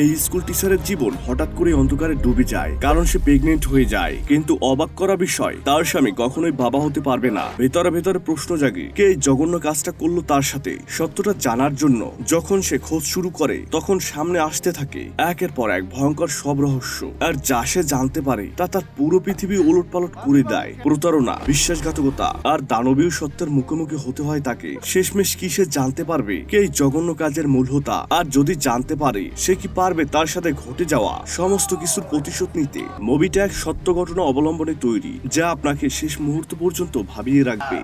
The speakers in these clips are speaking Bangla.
এই স্কুল টিচারের জীবন হঠাৎ করে অন্ধকারে ডুবে যায়, কারণ সে প্রেগনেন্ট হয়ে যায়। কিন্তু অবাক করা বিষয়, তার স্বামী কখনোই বাবা হতে পারবে না। ভেতরে ভেতরে প্রশ্ন জাগে, কে এই জঘন্য কাজটা করল তার সাথে? সত্যটা জানার জন্য যখন সে খোঁজ শুরু করে, তখন সামনে আসতে থাকে একের পর এক ভয়ঙ্কর সব রহস্য। আর যা সে জানতে পারে, তা তার পুরো পৃথিবী ওলট পালট করে দেয়। প্রতারণা, বিশ্বাসঘাতকতা আর দানবীয় সত্যের মুখোমুখি হতে হয় তাকে। শেষমেশ কি সে জানতে পারবে, কে এই জঘন্য কাজের মূল হোতা আর যদি জানতে পারে, সে কি পারবে তার সাথে ঘটে যাওয়া সমস্ত কিছুর প্রতিশোধ নিতে। মুভিটা এক সত্য ঘটনা অবলম্বনে তৈরি, যা আপনাকে শেষ মুহূর্ত পর্যন্ত ভাবিয়ে রাখবে।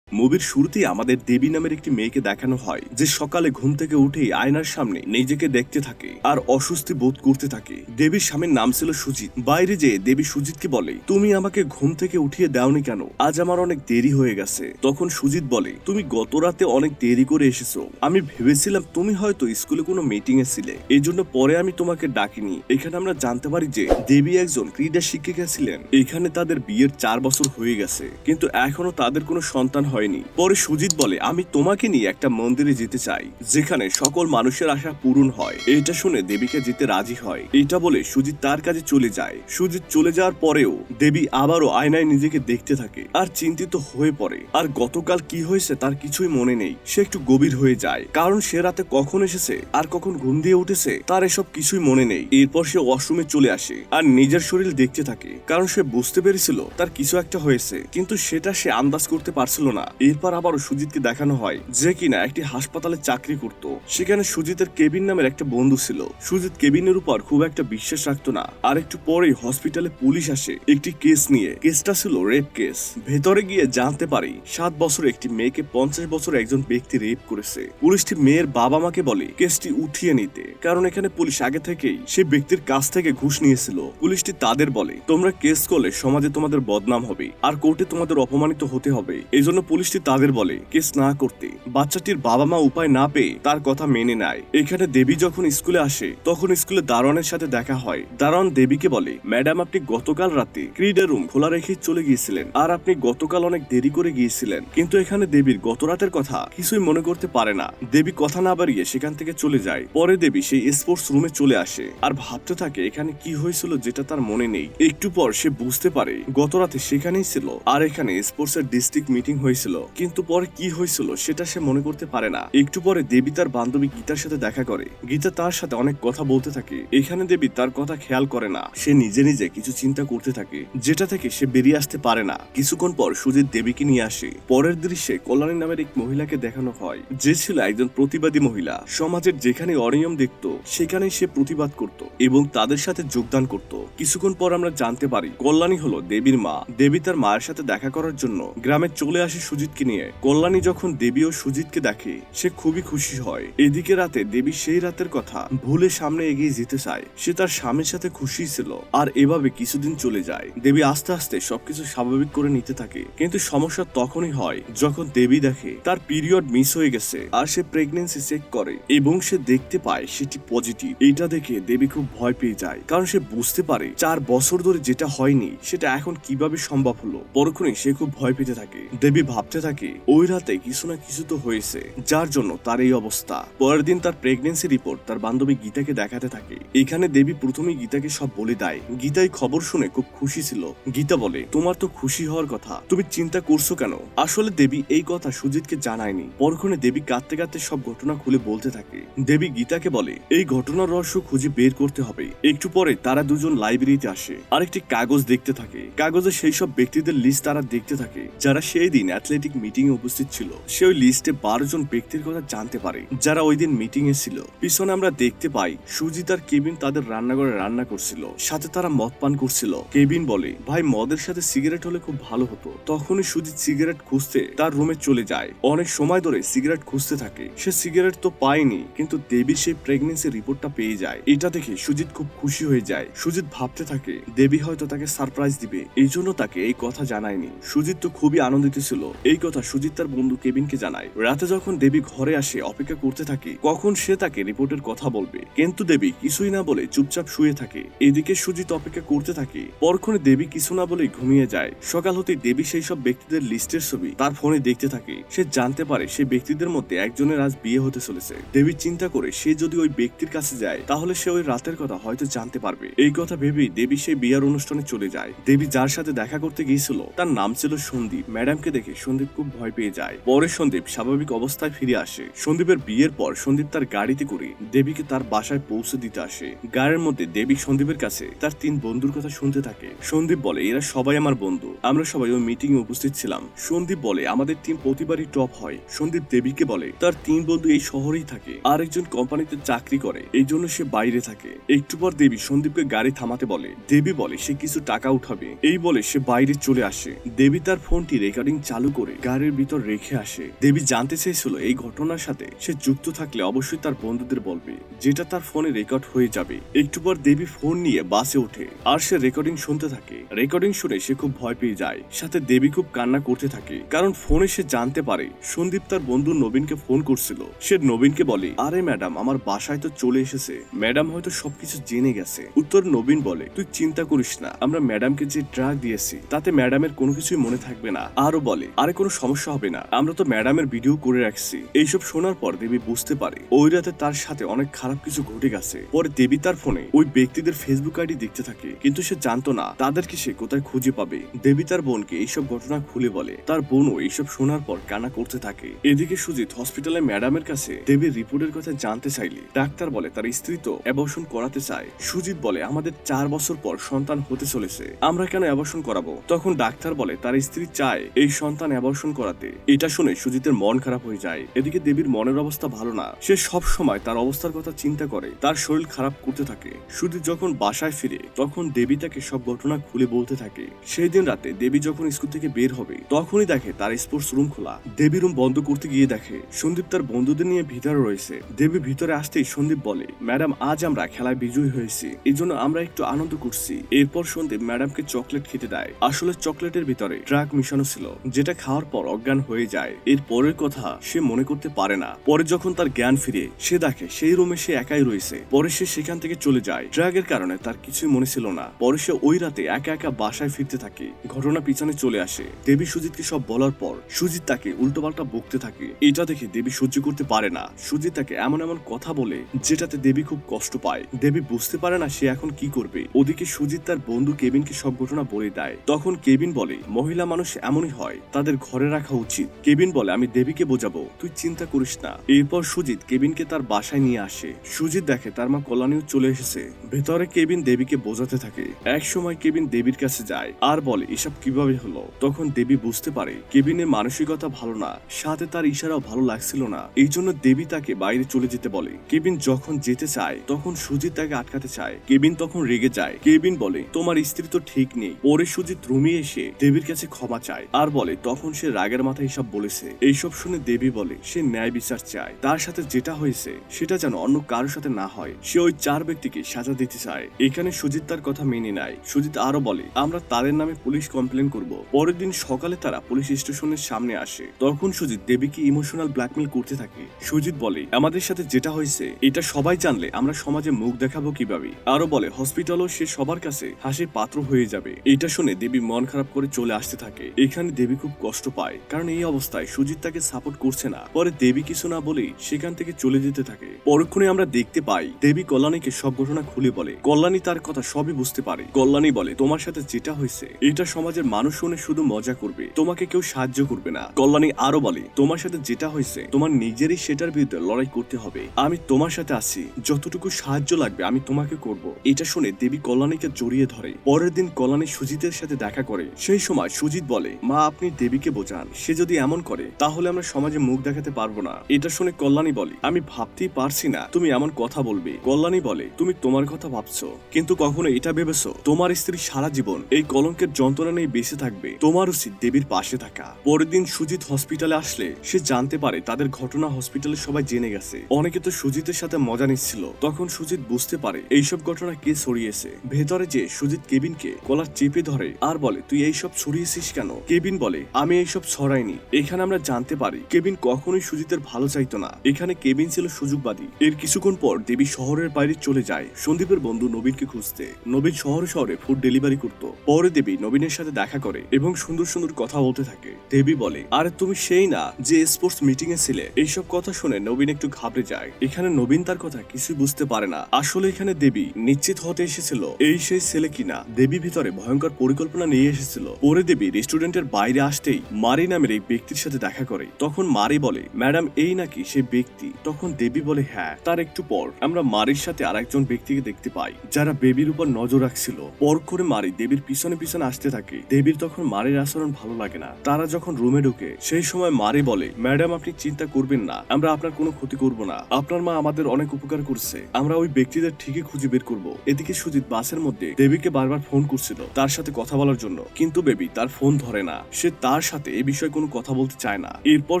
মুভির শুরুতেই আমাদের দেবী নামের একটি মেয়েকে দেখানো হয়, যে সকালে ঘুম থেকে উঠেই আয়নার সামনে নিজেকে দেখতে থাকে আর অস্বস্তি বোধ করতে থাকে। দেবীর স্বামীর নাম ছিল সুজিত। বাইরে যেয়ে দেবী সুজিতকে বলে, তুমি আমাকে ঘুম থেকে উঠিয়ে দাওনি কেন? আজ আমার অনেক দেরি হয়ে গেছে। তখন সুজিত বলে, তুমি গত রাতে অনেক দেরি করে এসেছ। আমি ভেবেছিলাম তুমি হয়তো স্কুলে কোনো মিটিং এ ছিলে। এই জন্য পরে আমি তোমাকে ডাকিনি। এখানে আমরা জানতে পারি যে দেবী একজন ক্রীড়া শিক্ষিকা ছিলেন। এখানে তাদের বিয়ের চার বছর হয়ে গেছে। কিন্তু এখনও তাদের কোনো সন্তান হয়নি। পরে সুজিত বলে, আমি তোমাকে নিয়ে একটা মন্দিরে যেতে চাই, যেখানে সকল মানুষের আশা পূরণ হয়। এটা শুনে দেবীকে যেতে রাজি হয়। এটা বলে সুজিত তার কাজে চলে যায়। সুজিত চলে যাওয়ার পরেও দেবী আবারও আয়নায় নিজেকে দেখতে থাকে আর চিন্তিত হয়ে পড়ে। আর গতকাল কি হয়েছে তার কিছুই মনে নেই। সে একটু গভীর হয়ে যায়। কারণ সে রাতে কখন এসেছে, আর কখন ঘুম দিয়ে উঠেছে, তার এসব কিছুই মনে নেই। এরপর সে ওয়াশরুমে চলে আসে আর নিজের শরীর দেখতে থাকে। কারণ সে বুঝতে পেরেছিল তার কিছু একটা হয়েছে, কিন্তু সেটা সে আন্দাজ করতে পারছিল না। এরপর আবারও সুজিতকে দেখানো হয় যে কিনা একটি হাসপাতালে চাকরি করত। সেখানে সুজিতের কেবিন নামের একটা বন্ধু ছিল। সুজিত কেবিনের উপর খুব একটা বিশ্বাস রাখতো না। আর একটু পরেই হসপিটালে পুলিশ আসে একটি কেস নিয়ে। কেসটা ছিল রেপ কেস। ভেতরে গিয়ে জানতে পারি, সাত বছর একটি মেয়েকে পঞ্চাশ বছর একজন ব্যক্তি রেপ করেছে। পুলিশটি মেয়ের বাবা মাকে বলে, কেসটি উঠিয়ে নিতে। কারণ এখানে পুলিশ আগে থেকেই সেই ব্যক্তির কাছ থেকে ঘুষ নিয়েছিল। পুলিশটি তাদের বলে, তোমরা কেস করলে সমাজে তোমাদের বদনাম হবে। আর কোর্টে তোমাদের অপমানিত হতে হবে। এই জন্য পুলিশটি তাদের বলে, কেস না করতে। বাচ্চাটির বাবা মা উপায় না পেয়ে তার কথা মেনে নেয়। এখানে দেবী যখন স্কুলে আসে, তখন স্কুলে দারোয়ানের সাথে দেখা হয়। দারোয়ান দেবীকে বলে, ম্যাডাম, আপনি গতকাল রাতে ক্রিডা রুম খোলা রেখে চলে গিয়েছিলেন আর আপনি গতকাল অনেক দেরি করে গিয়েছিলেন। কিন্তু এখানে দেবীর গত রাতের কথা কিছুই মনে করতে পারে না। দেবী কথা না বাড়িয়ে সেখান থেকে চলে যায়। পরে দেবী সেই স্পোর্টস রুমে চলে আসে আর ভাবতে থাকে, এখানে কি হয়েছিল যেটা তার মনে নেই? একটু পর সে বুঝতে পারে, গত রাতে সেখানেই ছিল। আর এখানে স্পোর্টস এর ডিস্ট্রিক্ট মিটিং হয়েছিল। কিন্তু পরে কি হয়েছিল সেটা সে মনে করতে পারে না। একটু পরে দেবী তার বান্ধবী গীতার সাথে দেখা করে। গীতা তার সাথে অনেক কথা বলতে থাকে। এখানে দেবী তার কথা খেয়াল করে না। সে নিজে নিজে কিছু চিন্তা করতে থাকে, যেটা থেকে সে বেরিয়ে আসতে পারে না। কিছুক্ষণ পর সুজিত দেবীকে নিয়ে আসে। পরের দৃশ্যে কল্যাণী নামের এক মহিলাকে দেখানো হয়, যে ছিল একজন প্রতিবাদী মহিলা। সমাজের যেখানে অনিয়ম দেখত সেখানে সে প্রতিবাদ করত এবং তাদের সাথে যোগদান করত। কিছুক্ষণ পর আমরা জানতে পারি, কল্যাণী হলো দেবীর মা। দেবী তার মায়ের সাথে দেখা করার জন্য গ্রামে চলে আসে সুজিতকে নিয়ে। কল্যাণী যখন দেবী ও সুজিতকে দেখে, সে খুবই খুশি হয়। এদিকে রাতে দেবী সেই রাতের কথা ভুলে সামনে এগিয়ে যেতে চায়। সে তার স্বামীর সাথে খুশি ছিল। আর এভাবে কিছুদিন চলে যায়। দেবী আস্তে আস্তে সবকিছু স্বাভাবিক করে নিতে থাকে। কিন্তু সমস্যা তখনই হয় যখন দেবী দেখে তার পিরিয়ড মিস হয়ে গেছে আর সে প্রেগনেন্সি চেক করে এবং সে দেখতে পায় সেটি পজিটিভ এটা দেখে দেবী খুব ভয় পেয়ে যায়। কারণ সে বুঝতে পারে চার বছর ধরে যেটা হয়নি, সেটা এখন কীভাবে সম্ভব হলো। পরক্ষণে সে খুব ভয় পেতে থাকে। দেবী ভাবতে থাকে, ওই রাতে কিছু না কিছু তো হয়েছে, যার জন্য তার এই অবস্থা। পরের দিন তার প্রেগনেন্সি রিপোর্ট তার বান্ধবী গীতাকে দেখাতে থাকে। এখানে দেবী প্রথমেই গীতাকে সব বলে দেয়। গীতাই খবর শুনে খুব খুশি ছিল। গীতা বলে, তোমার তো খুশি হওয়ার কথা, তুমি চিন্তা করছ কেন? আসলে দেবী এই কথা সুজিতকে জানায়নি। পরক্ষণে দেবী কাঁদতে কাঁদতে সব ঘটনা খুলে বলতে থাকে। দেবী গীতাকে বলে, এই ঘটনার রহস্য খুঁজে বের করতে হবে। একটু পরে তারা দুজন লাইব্রেরিতে আসে। আর একটি কাগজ দেখতে থাকে। কাগজে সেই সব ব্যক্তিদের লিস্ট তারা দেখতে থাকে, যারা সেই দিন অ্যাথলেটিক মিটিং এ উপস্থিত ছিল। সে ওই লিস্টে বারো জন ব্যক্তির কথা জানতে পারে। যারা ওই দিন মিটিং এ ছিল। পিছনে আমরা দেখতে পাই, সুজিত আর কেবিন তাদের রান্নাঘরে রান্না করছিল। সাথে তারা মদ পান করছিল। কেবিন বলে, ভাই, মদের সাথে সিগারেট হলে খুব ভালো হতো। তখনই সুজিত সিগারেট খুঁজতে তার রুমে চলে যায়। অনেক সময় ধরে সিগারেট খুঁজতে থাকে। সে সিগারেট তো পায়নি, কিন্তু দেবী সেই প্রেগনেন্সি রিপোর্টটা পেয়ে যায়। এটা দেখে সুজিত খুব খুশি হয়ে যায়। সুজিত ভাবতে থাকে, দেবী হয়তো তাকে সারপ্রাইজ দিবে। এই জন্য তাকে এই কথা জানায়নি। সুজিত তো খুবই আনন্দিত ছিল। এই কথা সুজিত তার বন্ধু কেবিনকে জানায়। রাতে যখন দেবী ঘরে আসে, অপেক্ষা করতে থাকে, কখন সে তাকে রিপোর্টের কথা বলবে। কিন্তু দেবী কিছুই না বলে চুপচাপ শুয়ে থাকে। এদিকে সুজিত অপেক্ষা করতে থাকে। পরক্ষণে দেবী কিছু না বলেই ঘুমিয়ে যায়। সকাল হতেই দেবী সেই সব ব্যক্তিদের লিস্টের ছবি তার ফোনে দেখতে থাকে। সে জানতে পারে সে ব্যক্তিদের মধ্যে একজনের আজ বিয়ে হতে চলেছে। দেবী চিন্তা করে সে যদি ওই ব্যক্তির কাছে যায়, তাহলে সে ওই রাতের কথা হয়তো জানতে পারবে। এই কথা ভেবেই দেবী সেই বিয়ার অনুষ্ঠানে চলে যায়। দেবী যার সাথে দেখা করতে গিয়েছিল, তার নাম ছিল সন্দীপ। ম্যাডামকে দেখে সন্দীপ খুব ভয় পেয়ে যায়। পরে সন্দীপ স্বাভাবিক অবস্থায় ফিরে আসে। সন্দীপের বিয়ের পর সন্দীপ তার গাড়িতে করে দেবীকে তার বাসায় পৌঁছে দিতে আসে। গাড়ির মধ্যে দেবী সন্দীপের কাছে তার তিন বন্ধুর কথা শুনতে থাকে। সন্দীপ বলে, এরা সবাই আমার বন্ধু। আমরা সবাই ওই মিটিং এ উপস্থিত ছিলাম। সন্দীপ বলে, আমাদের টিম প্রতিবারই টপ হয়। সন্দীপ দেবীকে বলে, তার তিন বন্ধু এই শহরেই থাকে। আর একজন কোম্পানিতে চাকরি করে। এই জন্য সে বাইরে থাকে। একটু পর দেবী সন্দীপকে গাড়ি থামাতে বলে। দেবী বলে, সে কিছু টাকা উঠাবে। এই বলে সে বাইরে চলে আসে। দেবী তার ফোনটি রেকর্ডিং চালু করে গাড়ির ভিতর রেখে আসে। দেবী জানতে চেয়েছিল এই ঘটনার সাথে সে যুক্ত থাকলে অবশ্যই তার বন্ধুদের বলবে, যেটা তার ফোনে রেকর্ড হয়ে যাবে। একটু পর দেবী ফোন নিয়ে বাসে ওঠে, আর সে রেকর্ডিং শুনতে থাকে। রেকর্ডিং শুনে সে খুব ভয় পেয়ে যায়। সাথে দেবী খুব কান্না করতে থাকে, কারণ ফোনে সে জানতে পারে সন্দীপ তার বন্ধু নবীনকে ফোন করছিল। সে নবীনকে বলে, আরে ম্যাডাম, আমার বাসায় তো চলে এসেছে। ম্যাডাম হয়তো সবকিছু জেনে গেছে। উত্তর নবীন বলে, তুই চিন্তা করিস না, আমরা ম্যাডামকে যে ড্রাগ দিয়েছি, তাতে ম্যাডামের কোনো কিছুই মনে থাকবে না। আরও বলে, আরে কোনো সমস্যা হবে না। আমরা তো ম্যাডামের ভিডিও করে রাখছি। এইসব শোনার পর দেবী বুঝতে পারে, ওই রাতে তার সাথে অনেক খারাপ কিছু ঘটে গেছে। পরে দেবী তার ফোনে ওই ব্যক্তিদের ফেসবুক আইডি দেখতে থাকে, কিন্তু সে জানতো না তাদেরকে সে কোথায় খুঁজে পাবে। দেবী তার বোনকে এইসব ঘটনা খুলে বলে। তার বোনও এইসব শোনার পর কানা করতে থাকে। এদিকে সুজিত হসপিটালে ম্যাডামের কাছে দেবীর রিপোর্টের কথা জানতে চাইলে ডাক্তার বলে তার স্ত্রী তো অ্যাবর্শন করাতে চায়। সুজিত বলে, আমাদের চার বছর পর সন্তান হতে চলেছে। আমরা কেন অ্যাবর্শন করাবো? তখন ডাক্তার বলে, তার স্ত্রী চায় এই সন্তান অ্যাবর্শন করাতে। এটা শুনে সুজিতের মন খারাপ হয়ে যায়। এদিকে দেবীর মনের অবস্থা ভালো না। সে সব সময় তার অবস্থার কথা চিন্তা করে, তার শরীর খারাপ করতে থাকে। সুজিত যখন বাসায় ফিরে, তখন দেবী তাকে সব ঘটনা খুলে বলতে থাকে। সেই দিন রাতে দেবী যখন স্কুল থেকে বের হবে, তখনই দেখে তার স্পোর্টস রুম খোলা। দেবী রুম বন্ধ করতে গিয়ে দেখে, সন্দীপ তার বন্ধুদের নিয়ে ভিতরে রয়েছে। দেবী ভিতরে আসতেই সন্দীপ বলে, ম্যাডাম, আজ আমরা খেলায় বিজয়ী হয়েছি। এই জন্য আমরা একটু আনন্দ করছি। এরপর সন্দীপ ম্যাডামকে চকলেট খেতে দেয়। আসলে চকলেটের ভিতরে ট্রাক মিশানো ছিল, যেটা খাওয়ার পর অজ্ঞান হয়ে যায়। এর পরের কথা সে মনে করতে পারে না। পরে যখন তার জ্ঞান ফিরে, সে দেখে সেই রুমে সে একাই রয়েছে। পরে সে সেখান থেকে চলে যায়। ড্রাগের কারণে তার কিছুই মনে ছিল না। পরে সে ওই রাতে একা একা বাসায় ফিরতে থাকে। ঘটনা পিছনে চলে আসে। দেবী সুজিতকে সব বলার পর সুজিত তাকে উল্টোপাল্টা বকতে থাকে। এটা দেখে দেবী সহ্য করতে পারে না। সুজিত তাকে এমন এমন কথা বলে, যেটাতে দেবী খুব কষ্ট পায়। দেবী বুঝতে পারে না সে এখন কি করবে। ওদিকে সুজিত তার বন্ধু কেবিনকে সব ঘটনা বলে দেয়। তখন কেবিন বলে, মহিলা মানুষ এমনই হয়। তাদের ঘরে রাখা উচিত। কেবিন বলে, আমি দেবীকে বোঝাবো। তুই চিন্তা করিস না। এরপর সুজিত কেবিনকে তার বাসায় নিয়ে আসে। সুজিত দেখে তার মা কল্যাণীও চলে এসেছে। ভেতরে কেবিন দেবীকে বোঝাতে থাকে। এক সময় কেবিন দেবীর কাছে যায়। আর বলে, এসব কীভাবে হলো? তখন দেবী বুঝতে পারে, কেবিনের মানসিকতা ভালো না। সাথে তার ইশারাও ভালো লাগছিল না। এই জন্য দেবী তাকে বাইরে চলে যেতে বলে। কেবিন যখন যেতে চায়, তখন সুজিত তাকে আটকাতে চায়। কেবিন তখন রেগে যায়। কেবিন বলে, তোমার স্ত্রী তো ঠিক নেই। পরে সুজিত রুমে এসে দেবীর কাছে ক্ষমা চায়। আর বলে, তখন সে রাগের মাথায় এসব বলেছে, এইসব শুনে দেবী বলে, সে ন্যায় বিচার চায়। তার সাথে যেটা হয়েছে, সেটা যেন অন্য কারোর সাথে না হয়। সে ওই চার ব্যক্তিকে সাজা দিতে চায়। এখানে সুজিত তার কথা মেনে নেয়। সুজিত আরও বলে, আমরা তাদের নামে পুলিশ কমপ্লেন করব। পরের দিন সকালে তারা পুলিশ স্টেশনের সামনে আসে। তখন সুজিত দেবীকে ইমোশনাল ব্ল্যাকমেল করতে থাকে। সুজিত বলে, আমাদের সাথে যেটা হয়েছে, এটা সবাই জানলে আমরা সমাজে মুখ দেখাবো কীভাবে? আরও বলে, হসপিটালও সে সবার কাছে হাসির পাত্র হয়ে যাবে। এটা শুনে দেবী মন খারাপ করে চলে আসতে থাকে। এখানে দেবী খুব কষ্ট পায়, কারণ এই অবস্থায় সুজিত তাকে সাপোর্ট করছে না। পরে দেবী কিছু না বলেই সেখান থেকে চলে যেতে থাকে। পরক্ষণে আমরা দেখতে পাই, দেবী কল্যাণীকে সব ঘটনা খুলে বলে। কল্যাণী তার কথা সবই বুঝতে পারে। কল্যাণী বলে, তোমার সাথে যেটা হয়েছে, এটা সমাজের মানুষ শুনে শুধু মজা করবে। তোমাকে কেউ সাহায্য করবে না। কল্যাণী আরও বলে, তোমার সাথে যেটা হয়েছে, তোমার নিজেরই সেটার বিরুদ্ধে লড়াই করতে হবে। আমি তোমার সাথে আছি। যতটুকু সাহায্য লাগবে, আমি তোমাকে করব। এটা শুনে দেবী কল্যাণীকে জড়িয়ে ধরে। পরের দিন কল্যাণী সুজিতের সাথে দেখা করে। সেই সময় সুজিত বলে, মা, আপনি দেবীকে বোঝান, সে যদি এমন করে, তাহলে আমরা সমাজে মুখ দেখাতে পারব না। এটা শুনে কল্যাণী বলে, আমি ভাবতেই পারছি না, তুমি এমন কথা বলবে। কল্যাণী বলে, তুমি তোমার কথা ভাবছ, কিন্তু কখনো এটা ভেবেছো? তোমার স্ত্রী সারা জীবন এই কলঙ্কের যন্ত্রণা নিয়ে বেঁচে থাকবে, তোমার উচিত দেবীর পাশে থাকা। পরের দিন সুজিত হসপিটালে আসলে, সে জানতে পারে তাদের ঘটনা হসপিটালে সবাই জেনে গেছে। অনেকে তো সুজিতের সাথে মজা নিচ্ছিল। তখন সুজিত বুঝতে পারে, এইসব ঘটনা কে ছড়িয়েছে? ভেতরে যে সুজিত কেবিনকে কলার চেপে ধরে আর বলে, তুই এইসব ছড়িয়েছিস কেন? কেবিন বলে, আমি আমি এইসব ছড়াইনি। এখানে আমরা জানতে পারি, কেবিন কখনোই সুজিতের ভালো চাইতো না। এখানে কেবিন ছিল সুযোগবাদী। এর কিছুক্ষণ পর দেবী শহরের বাইরে চলে যায়। সন্দীপের বন্ধু নবীনকে খুঁজতে। নবীন শহরে শহরে ফুড ডেলিভারি করত। পরে দেবী নবীনের সাথে দেখা করে এবং সুন্দর সুন্দর কথা বলতে থাকে। দেবী বলে, আরে তুমি সেই না যে স্পোর্টস মিটিং এ ছিলে। এইসব কথা শুনে নবীন একটু ঘাবড়ে যায়। এখানে নবীন তার কথা কিছুই বুঝতে পারে না। আসলে এখানে দেবী নিশ্চিত হতে এসেছিল এই সেই ছেলে কিনা। দেবী ভিতরে ভয়ঙ্কর পরিকল্পনা নিয়ে এসেছিল। পরে দেবী রেস্টুরেন্টের বাইরে আসতেই মারি নামের এই ব্যক্তির সাথে দেখা করে, তখন মারি বলে, ম্যাডাম, এই নাকি সে ব্যক্তি। তখন দেবী বলে হ্যাঁ তার একটু পর। আমরা মারির সাথে আরেকজন ব্যক্তিকে দেখতে পাই, যারা বেবির উপর নজর রাখছিল। পর করে মারি দেবীর পিছনে পিছনে আসতে থাকে। দেবীর তখন মারির আচরণ ভালো লাগে না। তারা যখন রুমে ঢুকে, সেই সময় মারি বলে, ম্যাডাম, আপনি চিন্তা করবেন না। আমরা আপনার কোনো ক্ষতি করব না। আপনার মা আমাদের অনেক উপকার করছে। আমরা ওই ব্যক্তিদের ঠিকই খুঁজে বের করব। এদিকে সুজিত বাসের মধ্যে দেবীকে বারবার ফোন করছিল তার সাথে কথা বলার জন্য। কিন্তু বেবি তার ফোন ধরে না। সে তার সাথে এ বিষয়ে কোনো কথা বলতে চায় না। এরপর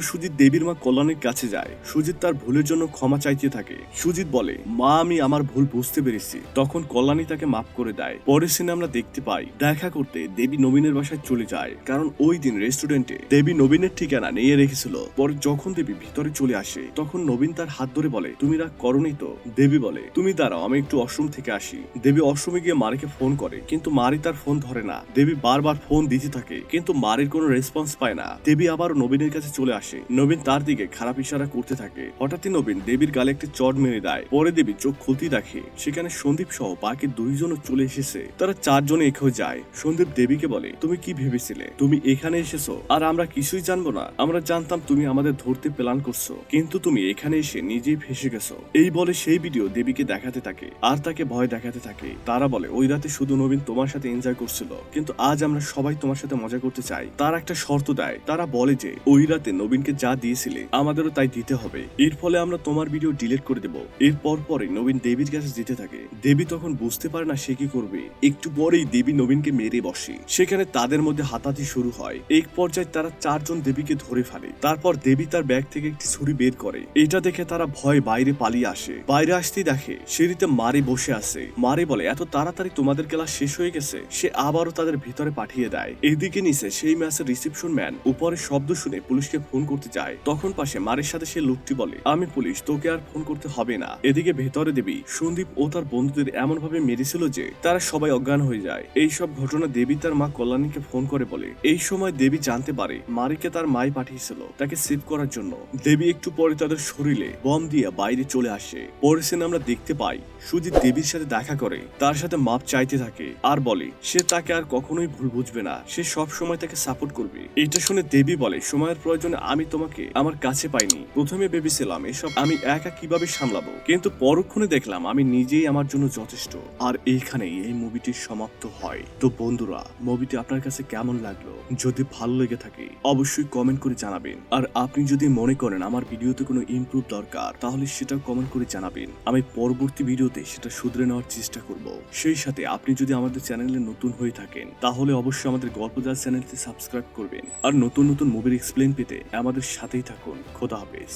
সুজিত দেবীর মা কল্যাণের কাছে যায়। সুজিত তার ভুলের জন্য ক্ষমা চাইতে থাকে। সুজিত বলে, মা, আমি আমার ভুল বুঝতে পেরেছি। তখন কল্যাণী তাকে মাফ করে দেয়। পরের সিনে আমরা দেখতে পাই, দেখা করতে দেবী নবীনের বাসায় চলে যায়। কারণ ওই দিন রেস্টুরেন্টে দেবী নবীনের ঠিকানা নিয়ে রেখেছিল। পরে যখন দেবী ভিতরে চলে আসে, তখন নবীন তার হাত ধরে বলে, তুমি রাগ করনি তো? দেবী বলে, তুমি দাঁড়াও, আমি একটু অশ্রম থেকে আসি। দেবী অশ্রমে গিয়ে মারিকে ফোন করে, কিন্তু মারি তার ফোন ধরে না। দেবী বারবার ফোন দিতে থাকে, কিন্তু মারির কোনো রেসপন্স পায় না। দেবী আবার নবীনের কাছে চলে আসে। নবীন তার দিকে খারাপ ইশারা করতে থাকে। হঠাৎই নবীন দেবীর গালে একটি চট মেরে দেয়। পরে দেবী চোখ খুলতেই দেখে, সেখানে সন্দীপ সহ বাকি দুইজনও চলে এসেছে। তারা চারজনে এখানে যায়। সন্দীপ দেবীকে বলে, তুমি কি ভেবেছিলে? তুমি এখানে এসেছ? আর আমরা কিছুই জানব না। আমরা জানতাম তুমি আমাদের ধরতে প্ল্যান করছ। কিন্তু তুমি এখানে এসে নিজেই ফেসে গেছো। এই বলে সেই ভিডিও দেবীকে দেখাতে থাকে। আর তাকে ভয় দেখাতে থাকে। তারা বলে, ওই রাতে শুধু নবীন তোমার সাথে এনজয় করছিল। কিন্তু আজ আমরা সবাই তোমার সাথে মজা করতে চাই। তার একটা শর্ত দেয়। তারা বলে যে, ওই রাতে নবীনকে যা দিয়েছিলে, আমাদেরও তাই দিতে হবে। এর ফলে আমরা তোমার ভিডিও ডিলিট করে দেব। এরপর পরে নবীন দেবীর কাছে যেতে থাকে। দেবী তখন বুঝতে পারে না সে কি করবে। একটু পরেই দেবী নবীনকে মেরে বসে। সেখানে তাদের মধ্যে হাতাহাতি শুরু হয়। এক পর্যায়ে তারা চারজন দেবীকে ধরে ফেলে। তারপর দেবী তার ব্যাগ থেকে একটি ছুরি বের করে। এটা দেখে তারা ভয় বাইরে পালিয়ে আসে। বাইরে আসতেই দেখে, সিঁড়িতে মারে বসে আছে। মারে বলে, এত তাড়াতাড়ি তোমাদের ক্লাস শেষ হয়ে গেছে? সে আবারও তাদের ভিতরে পাঠিয়ে দেয়। এদিকে নিচে সেই ম্যাচের রিসেপশন ম্যান উপরে শব্দ শুনে পুলিশকে ফোন করতে যায়। তখন পাশে মারের সাথে সে লোকটি বলে, আমি পুলিশ, তোকে আর ফোন করতে হবে না। এদিকে ভেতরে দেবী, সন্দীপ ও তার বন্ধুদের এমন ভাবে মেরেছিল যে তারা সবাই অজ্ঞান হয়ে যায়। এই সব ঘটনা দেবী তার মা কল্যাণীকে ফোন করে বলে। এই সময় দেবী জানতে পারে মারিকে তার মাই পাঠিয়েছিল তাকে সেভ করার জন্য। দেবী একটু পরে তাদের শরীরে বম দিয়ে বাইরে চলে আসে। পরে সিনে আমরা দেখতে পাই সুজিত দেবীর সাথে দেখা করে, তার সাথে মাপ চাইতে থাকে আর বলে, সে তাকে আর কখনোই ভুল বুঝবে না। সে সব সময় তাকে সাপোর্ট করবে। এটা শুনে দেবী বলে, সময়ের প্রয়োজনে আমি তোমাকে আমার কাছে পাইনি। প্রথমে ভেবেছিলাম এসব আমি একা কীভাবে সামলাবো? কিন্তু পরক্ষণে দেখলাম আমি নিজেই আমার জন্য যথেষ্ট। আর এইখানেই এই মুভিটি সমাপ্ত হয়। তো বন্ধুরা মুভিটি আপনার কাছে কেমন লাগল? যদি ভালো লেগে থাকে, অবশ্যই কমেন্ট করে জানাবেন। আর আপনি যদি মনে করেন আমার ভিডিওতে কোনো ইমপ্রুভ দরকার, তাহলে সেটা কমেন্ট করে জানাবেন। আমি পরবর্তী ভিডিওতে সেটা শুধরে নেওয়ার চেষ্টা করব। সেই সাথে আপনি যদি আমাদের চ্যানেলে নতুন হয়ে থাকেন, তাহলে অবশ্যই আমাদের গল্পদার চ্যানেলটি সাবস্ক্রাইব করবেন আর নতুন নতুন মুভির এক্সপ্লেন পেতে আমাদের সাথেই থাকুন। খোদা হাফেজ।